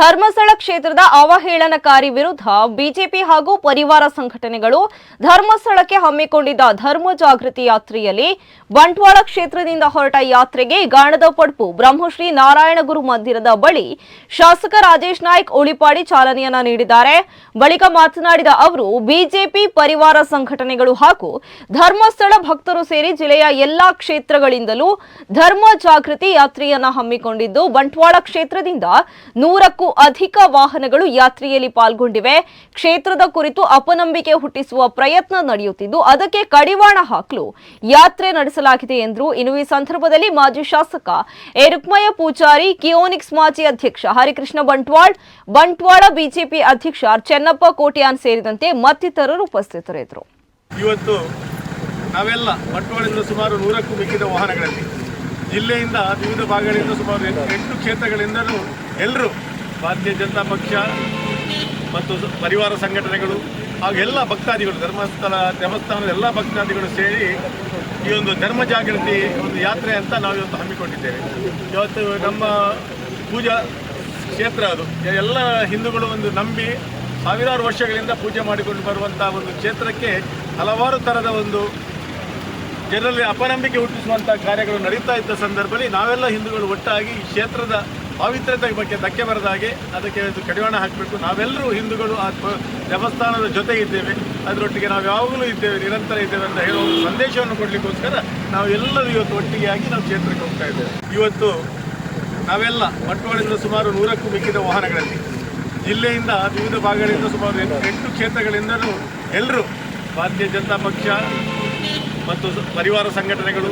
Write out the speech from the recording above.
ಧರ್ಮಸ್ಥಳ ಕ್ಷೇತ್ರದ ಅವಹೇಳನಕಾರಿ ವಿರುದ್ಧ ಬಿಜೆಪಿ ಹಾಗೂ ಪರಿವಾರ ಸಂಘಟನೆಗಳು ಧರ್ಮಸ್ಥಳಕ್ಕೆ ಹಮ್ಮಿಕೊಂಡಿದ್ದ ಧರ್ಮ ಜಾಗೃತಿ ಯಾತ್ರೆಯಲ್ಲಿ ಬಂಟ್ವಾಳ ಕ್ಷೇತ್ರದಿಂದ ಹೊರಟ ಯಾತ್ರೆಗೆ ಗಾಣದ ಪಡ್ಪು ಬ್ರಹ್ಮಶ್ರೀ ನಾರಾಯಣಗುರು ಮಂದಿರದ ಬಳಿ ಶಾಸಕ ರಾಜೇಶ್ ನಾಯ್ಕ್ ಉಳಿಪಾಡಿ ಚಾಲನೆಯನ್ನ ನೀಡಿದ್ದಾರೆ. ಬಳಿಕ ಮಾತನಾಡಿದ ಅವರು, ಬಿಜೆಪಿ, ಪರಿವಾರ ಸಂಘಟನೆಗಳು ಹಾಗೂ ಧರ್ಮಸ್ಥಳ ಭಕ್ತರು ಸೇರಿ ಜಿಲ್ಲೆಯ ಎಲ್ಲಾ ಕ್ಷೇತ್ರಗಳಿಂದಲೂ ಧರ್ಮ ಜಾಗೃತಿ ಯಾತ್ರೆಯನ್ನ ಹಮ್ಮಿಕೊಂಡಿದ್ದು, ಬಂಟ್ವಾಳ ಕ್ಷೇತ್ರದಿಂದ ನೂರಕ್ಕೂ ಅಧಿಕ ವಾಹನಗಳು ಯಾತ್ರೆಯಲ್ಲಿ ಪಾಲ್ಗೊಂಡಿವೆ. ಕ್ಷೇತ್ರದ ಕುರಿತು ಅಪನಂಬಿಕೆ ಹುಟ್ಟಿಸುವ ಪ್ರಯತ್ನ ನಡೆಯುತ್ತಿದ್ದು, ಅದಕ್ಕೆ ಕಡಿವಾಣ ಹಾಕಲು ಯಾತ್ರೆ ನಡೆಸಲಾಗಿದೆ ಎಂದರು. ಇನ್ನು ಈ ಸಂದರ್ಭದಲ್ಲಿ ಮಾಜಿ ಶಾಸಕ ಎ. ರುಕ್ಮಯ್ಯ ಪೂಜಾರಿ, ಕಿಯೋನಿಕ್ಸ್ ಮಾಜಿ ಅಧ್ಯಕ್ಷ ಹರಿಕೃಷ್ಣ ಬಂಟ್ವಾಳ್, ಬಂಟ್ವಾಳ ಬಿಜೆಪಿ ಅಧ್ಯಕ್ಷ ಚೆನ್ನಪ್ಪ ಕೋಟ್ಯಾನ್ ಸೇರಿದಂತೆ ಮತ್ತಿತರರು ಉಪಸ್ಥಿತರಿದ್ದರು. ಇವತ್ತು ನಾವೆಲ್ಲ ಬಂಟ್ವಾಳದಿಂದ ಸುಮಾರು ನೂರಕ್ಕೂ ಮಿಕ್ಕಿದ ವಾಹನಗಳಲ್ಲಿ, ಜಿಲ್ಲೆಯಿಂದ ವಿವಿಧ ಭಾಗಗಳಿಂದ ಸುಮಾರು ಎಂಟು ಕ್ಷೇತ್ರಗಳಿಂದಲೂ ಎಲ್ಲರೂ ಭಾರತೀಯ ಜನತಾ ಪಕ್ಷ ಮತ್ತು ಪರಿವಾರ ಸಂಘಟನೆಗಳು ಹಾಗೂ ಎಲ್ಲ ಭಕ್ತಾದಿಗಳು, ಧರ್ಮಸ್ಥಳ ದೇವಸ್ಥಾನದ ಎಲ್ಲ ಭಕ್ತಾದಿಗಳು ಸೇರಿ ಈ ಒಂದು ಧರ್ಮ ಜಾಗೃತಿ ಒಂದು ಯಾತ್ರೆ ಅಂತ ನಾವು ಇವತ್ತು ಹಮ್ಮಿಕೊಂಡಿದ್ದೇವೆ. ಇವತ್ತು ನಮ್ಮ ಪೂಜಾ ಕ್ಷೇತ್ರ ಅದು. ಎಲ್ಲ ಹಿಂದೂಗಳು ಒಂದು ನಂಬಿ ಸಾವಿರಾರು ವರ್ಷಗಳಿಂದ ಪೂಜೆ ಮಾಡಿಕೊಂಡು ಬರುವಂಥ ಒಂದು ಕ್ಷೇತ್ರಕ್ಕೆ ಹಲವಾರು ಥರದ ಒಂದು ಜನರಲ್ಲಿ ಅಪನಂಬಿಕೆ ಹುಟ್ಟಿಸುವಂಥ ಕಾರ್ಯಗಳು ನಡೀತಾ ಇದ್ದ ಸಂದರ್ಭದಲ್ಲಿ ನಾವೆಲ್ಲ ಹಿಂದೂಗಳು ಒಟ್ಟಾಗಿ ಈ ಕ್ಷೇತ್ರದ ಪಾವಿತ್ರ್ಯತೆ ಬಗ್ಗೆ ಧಕ್ಕೆ ಬರದ ಹಾಗೆ ಅದಕ್ಕೆ ಕಡಿವಾಣ ಹಾಕಬೇಕು. ನಾವೆಲ್ಲರೂ ಹಿಂದೂಗಳು ಆ ದೇವಸ್ಥಾನದ ಜೊತೆ ಇದ್ದೇವೆ. ಅದರೊಟ್ಟಿಗೆ ನಾವು ಯಾವಾಗಲೂ ಇದ್ದೇವೆ, ನಿರಂತರ ಇದ್ದೇವೆ ಅಂತ ಹೇಳೋ ಸಂದೇಶವನ್ನು ಕೊಡಲಿಕ್ಕೋಸ್ಕರ ನಾವು ಎಲ್ಲರೂ ಇವತ್ತು ಒಟ್ಟಿಗೆ ಆಗಿ ನಾವು ಕ್ಷೇತ್ರಕ್ಕೆ ಹೋಗ್ತಾ ಇದ್ದೇವೆ. ಇವತ್ತು ನಾವೆಲ್ಲ ಬಂಟ್ವಾಳದಿಂದ ಸುಮಾರು ನೂರಕ್ಕೂ ಮಿಕ್ಕಿದ ವಾಹನಗಳಲ್ಲಿ, ಜಿಲ್ಲೆಯಿಂದ ವಿವಿಧ ಭಾಗಗಳಿಂದ ಸುಮಾರು ಎಂಟು ಕ್ಷೇತ್ರಗಳಿಂದಲೂ ಎಲ್ಲರೂ ಭಾರತೀಯ ಜನತಾ ಪಕ್ಷ ಮತ್ತು ಪರಿವಾರ ಸಂಘಟನೆಗಳು